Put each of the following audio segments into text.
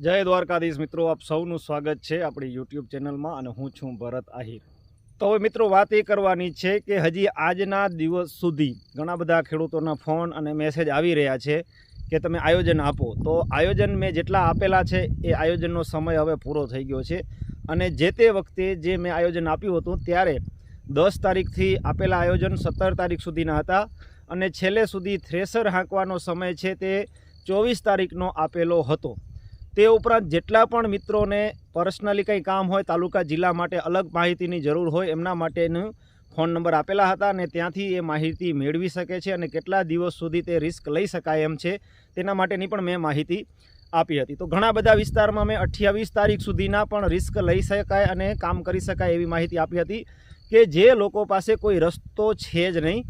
જય દ્વારકાધીશ મિત્રો, આપ સૌનું સ્વાગત છે આપણી યુટ્યુબ ચેનલમાં અને હું છું ભરત આહિર. તો હવે મિત્રો, વાત એ કરવાની છે કે હજી આજના દિવસ સુધી ઘણા બધા ખેડૂતોના ફોન અને મેસેજ આવી રહ્યા છે કે તમે આયોજન આપો. તો આયોજન મેં જેટલા આપેલા છે એ આયોજનનો સમય હવે પૂરો થઈ ગયો છે અને જે તે વખતે જે મેં આયોજન આપ્યું હતું ત્યારે દસ તારીખથી આપેલા આયોજન સત્તર તારીખ સુધીના હતા અને છેલ્લે સુધી થ્રેસર હાંકવાનો સમય છે તે ચોવીસ તારીખનો આપેલો હતો. તે ઉપરાંત જેટલા પણ મિત્રોને પર્સનલી કંઈ કામ હોય તાલુકા, જિલ્લા માટે અલગ માહિતીની જરૂર હોય એમના માટેનું ફોન નંબર આપેલા હતા અને ત્યાંથી એ માહિતી મેળવી શકે છે અને કેટલા દિવસ સુધી તે રિસ્ક લઈ શકાય એમ છે તેના માટેની પણ મેં માહિતી આપી હતી. તો ઘણા બધા વિસ્તારમાં મેં અઠ્યાવીસ તારીખ સુધીના પણ રિસ્ક લઈ શકાય અને કામ કરી શકાય એવી માહિતી આપી હતી કે જે લોકો પાસે કોઈ રસ્તો છે જ નહીં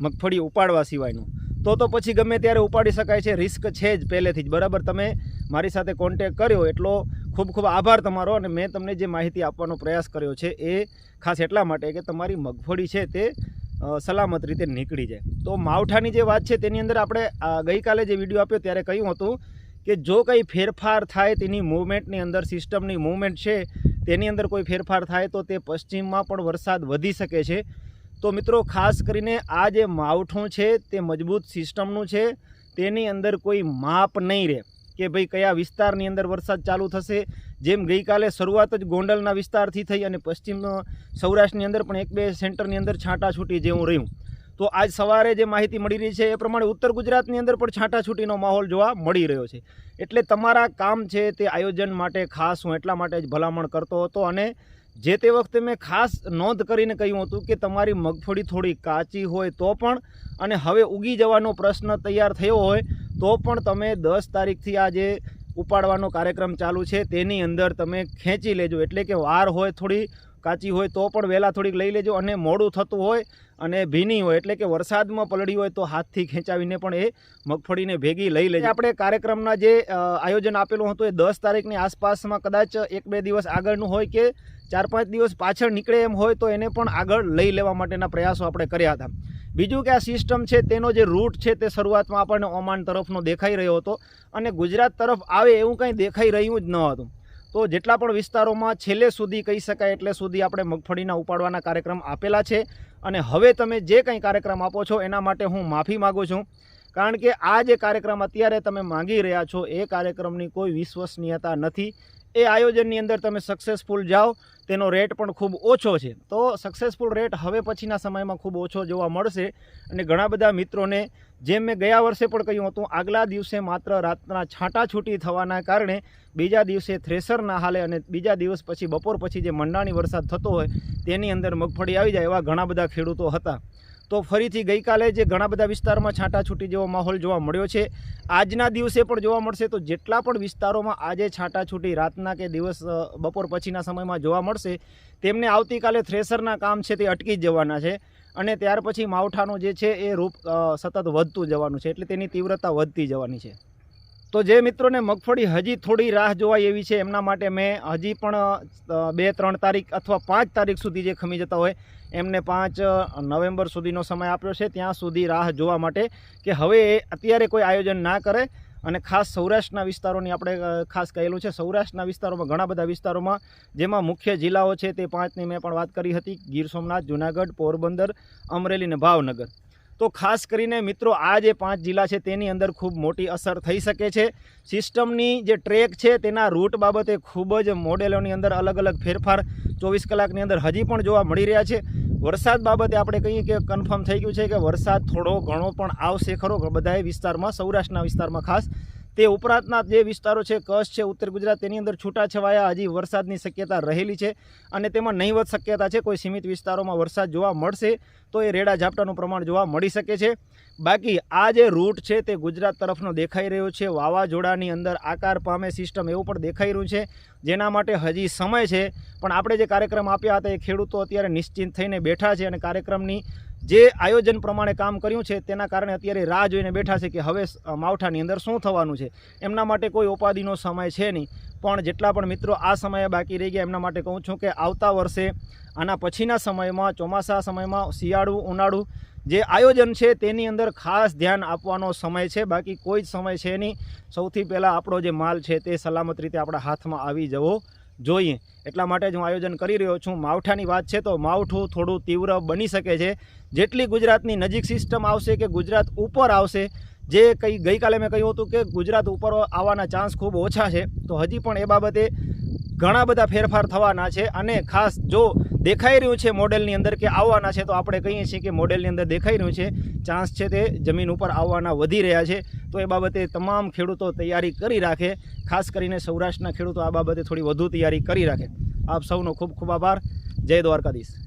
મગફળી ઉપાડવા સિવાયનો. તો તો પછી ગમે ત્યારે ઉપાડી શકાય છે. રિસ્ક છે જ પહેલેથી જ. બરાબર? તમે મારી સાથે કોન્ટેક કર્યો એટલો ખૂબ ખૂબ આભાર તમારો અને મેં તમને જે માહિતી આપવાનો પ્રયાસ કર્યો છે એ ખાસ એટલા માટે કે તમારી મગફળી છે તે સલામત રીતે નીકળી જાય. તો માવઠાની જે વાત છે તેની અંદર આપણે ગઈકાલે જે વીડિયો આપ્યો ત્યારે કહ્યું હતું કે જો કંઈ ફેરફાર થાય તેની મૂવમેન્ટની અંદર સિસ્ટમની મૂવમેન્ટ છે તેની અંદર કોઈ ફેરફાર થાય તો તે પશ્ચિમમાં પણ વરસાદ વધી શકે છે. તો મિત્રો, ખાસ કરીને આ જે માવઠું છે, તે મજબૂત સિસ્ટમનું છે. તેની અંદર કોઈ માપ નહીં રહે કે ભાઈ કયા વિસ્તારની અંદર વરસાદ ચાલુ થશે. જેમ ગઈકાલે શરૂઆત જ ગોંડલના વિસ્તારથી થઈ અને પશ્ચિમ સૌરાષ્ટ્રની અંદર પણ એક બે સેન્ટરની અંદર છાંટાછૂટી જેવું રહ્યું. તો આજ સવારે જે માહિતી મળી રહી છે, એ પ્રમાણે ઉત્તર ગુજરાતની અંદર પણ છાંટાછૂટીનો માહોલ જોવા મળી રહ્યો છે. એટલે તમારા કામ છે તે આયોજન માટે ખાસ હું એટલા માટે જ ભલામણ કરતો હતો અને જે તે વખતે મેં ખાસ નોંધ કરીને કહ્યું હતું કે તમારી મગફળી થોડી કાચી હોય તો પણ, અને હવે ઉગી જવાનો પ્રશ્ન તૈયાર થયો હોય, તો પણ તમે દસ તારીખથી આ જે ઉપાડવાનો કાર્યક્રમ ચાલુ છે. તેની અંદર તમે ખેંચી લેજો. એટલે કે વાર હોય થોડી કાચી હોય તો પણ વહેલા થોડીક લઈ લેજો અને મોડું થતું હોય અને ભીની હોય, એટલે કે વરસાદમાં પલળી હોય તો હાથથી ખેંચાવીને પણ એ મગફળીને ભેગી લઈ લેજો. આપણે કાર્યક્રમના જે આયોજન આપેલું હતું એ દસ તારીખની આસપાસમાં કદાચ એક બે દિવસ આગળનું હોય કે ચાર પાંચ દિવસ પાછળ નીકળે એમ હોય તો એને પણ આગળ લઈ લેવા માટેના પ્રયાસો આપણે કર્યા હતા. બીજું કે આ સિસ્ટમ છે તેનો જે રૂટ છે તે શરૂઆતમાં આપણને ઓમાન તરફનો દેખાઈ રહ્યો હતો અને ગુજરાત તરફ આવે એવું કંઈ દેખાઈ રહ્યું જ ન હતું. તો જેટલા પણ વિસ્તારોમાં છેલ્લે સુધી કહી શકાય એટલે સુધી આપણે મગફળીના ઉપાડવાના કાર્યક્રમ આપેલા છે. અને હવે તમે જે કંઈ કાર્યક્રમ આપો છો એના માટે હું માફી માગું છું. કારણ કે આ જે કાર્યક્રમ અત્યારે તમે માંગી રહ્યા છો એ કાર્યક્રમની કોઈ વિશ્વસનીયતા નથી. એ આયોજનની અંદર તમે સક્સેસફુલ જાઓ, તેનો રેટ પણ ખૂબ ઓછો છે. તો સક્સેસફુલ રેટ હવે પછીના સમયમાં ખૂબ ઓછો જોવા મળશે અને ઘણા બધા મિત્રોને, જેમ મેં ગયા વર્ષે પણ કહ્યું હતું, આગલા દિવસે માત્ર રાતના છાંટાછૂટી થવાના કારણે, બીજા દિવસે થ્રેસર ના હાલે અને બીજા દિવસ પછી બપોર પછી જે મંડાણી વરસાદ થતો હોય, તેની અંદર મગફળી આવી જાય એવા ઘણા બધા ખેડૂતો હતા. તો ફરીથી ગઈકાલે જે ઘણા બધા વિસ્તારમાં છાંટાછૂટી જેવો માહોલ જોવા મળ્યો છે, આજના દિવસે પણ જોવા મળશે તો જેટલા પણ વિસ્તારોમાં આજે છાંટાછૂટી રાતના કે દિવસ બપોર પછીના સમયમાં જોવા મળશે, તેમને આવતીકાલે થ્રેસરના કામ છે તે અટકી જવાના છે અને ત્યાર પછી માવઠાનું જે છે એ રૂપ સતત વધતું જવાનું છે એટલે તેની તીવ્રતા વધતી જવાની છે. તો જે મિત્રોને મગફળી હજી થોડી રાહ જોવાય એવી છે, એમના માટે મેં હજી પણ બે ત્રણ તારીખ અથવા પાંચ તારીખ સુધી જે ખમી જતા હોય, એમને પાંચ નવેમ્બર સુધીનો સમય આપ્યો છે, ત્યાં સુધી રાહ જોવા માટે કે હવે અત્યારે કોઈ આયોજન ના કરે અને ખાસ સૌરાષ્ટ્રના વિસ્તારોની આપણે ખાસ કહેલું છે, સૌરાષ્ટ્રના વિસ્તારોમાં, ઘણા બધા વિસ્તારોમાં, જેમાં મુખ્ય જિલ્લાઓ છે તે પાંચની મેં પણ વાત કરી હતી, ગીર સોમનાથ, જુનાગઢ, પોરબંદર, અમરેલી અને ભાવનગર. તો ખાસ કરીને મિત્રો, આ જે પાંચ જિલ્લા છે તેની અંદર ખૂબ મોટી અસર થઈ શકે છે. સિસ્ટમની જે ટ્રેક છે તેના રૂટ બાબતે ખૂબ જ મોડેલોની અંદર અલગ અલગ ફેરફાર ચોવીસ કલાકની અંદર હજી પણ જોવા મળી રહ્યા છે. વરસાદ બાબતે આપણે કહીએ કે કન્ફર્મ થઈ ગયું છે કે વરસાદ થોડો ઘણો પણ આવશે ખરો બધાએ વિસ્તારમાં, સૌરાષ્ટ્રના વિસ્તારમાં ખાસ. તે ઉપરાંતના જે વિસ્તારો છે, કચ્છ છે, ઉત્તર ગુજરાત, તેની અંદર છૂટાછવાયા હજી વરસાદની શક્યતા રહેલી છે અને તેમાં નહીવત શક્યતા છે, કોઈ સીમિત વિસ્તારોમાં વરસાદ જોવા મળશે તો એ રેડા ઝાપટાનું પ્રમાણ જોવા મળી શકે છે. બાકી આ જે રૂટ છે તે ગુજરાત તરફનો દેખાઈ રહ્યો છે. વાવાઝોડાની અંદર આકાર પામે સિસ્ટમ એવું પણ દેખાઈ રહ્યું છે, જેના માટે હજી સમય છે. પણ આપણે જે કાર્યક્રમ આપ્યા હતા એ ખેડૂતો અત્યારે નિશ્ચિંત થઈને બેઠા છે અને કાર્યક્રમની જે આયોજન પ્રમાણે કામ કર્યું છે, તેના કારણે અત્યારે રાહ જોઈને બેઠા છે કે હવે માવઠાની અંદર શું થવાનું છે? એમના માટે કોઈ ઉપાધિનો સમય છે નહીં. પણ જેટલા પણ મિત્રો આ સમયે બાકી રહી ગયા, એમના માટે કહું છું કે આવતા વર્ષે, આના પછીના સમયમાં, ચોમાસા સમયમાં, શિયાળુ, ઉનાળુ, જે આયોજન છે, તેની અંદર ખાસ ધ્યાન આપવાનો સમય છે. બાકી કોઈ જ સમય છે નહીં. સૌથી પહેલાં આપણો જે માલ છે, તે સલામત રીતે આપણા હાથમાં આવી જવો. જોઈએ. એટલા માટે જ હું આયોજન કરી રહ્યો છું. માવઠાની વાત છે તો માવઠું થોડું તીવ્ર બની શકે છે. જેટલી ગુજરાતની નજીક સિસ્ટમ આવશે કે ગુજરાત ઉપર આવશે, જે કંઈ ગઈકાલે મેં કહ્યું હતું કે ગુજરાત ઉપર આવવાના ચાન્સ ખૂબ ઓછા છે, તો હજી પણ એ બાબતે ઘણા બધા ફેરફાર થવાના છે. અને ખાસ જો દેખાઈ રહ્યું છે મોડેલની અંદર કે આવવાના છે, તો આપણે કહીએ છીએ કે મોડેલની અંદર દેખાઈ રહ્યું છે. ચાન્સ છે તે જમીન ઉપર આવવાના વધી રહ્યા છે. તો એ બાબતે તમામ ખેડૂતો તૈયારી કરી રાખે. ખાસ કરીને સૌરાષ્ટ્રના ખેડૂતો આ બાબતે થોડી વધુ તૈયારી કરી રાખે. આપ સૌનો ખૂબ ખૂબ આભાર. જય દ્વારકાધીશ.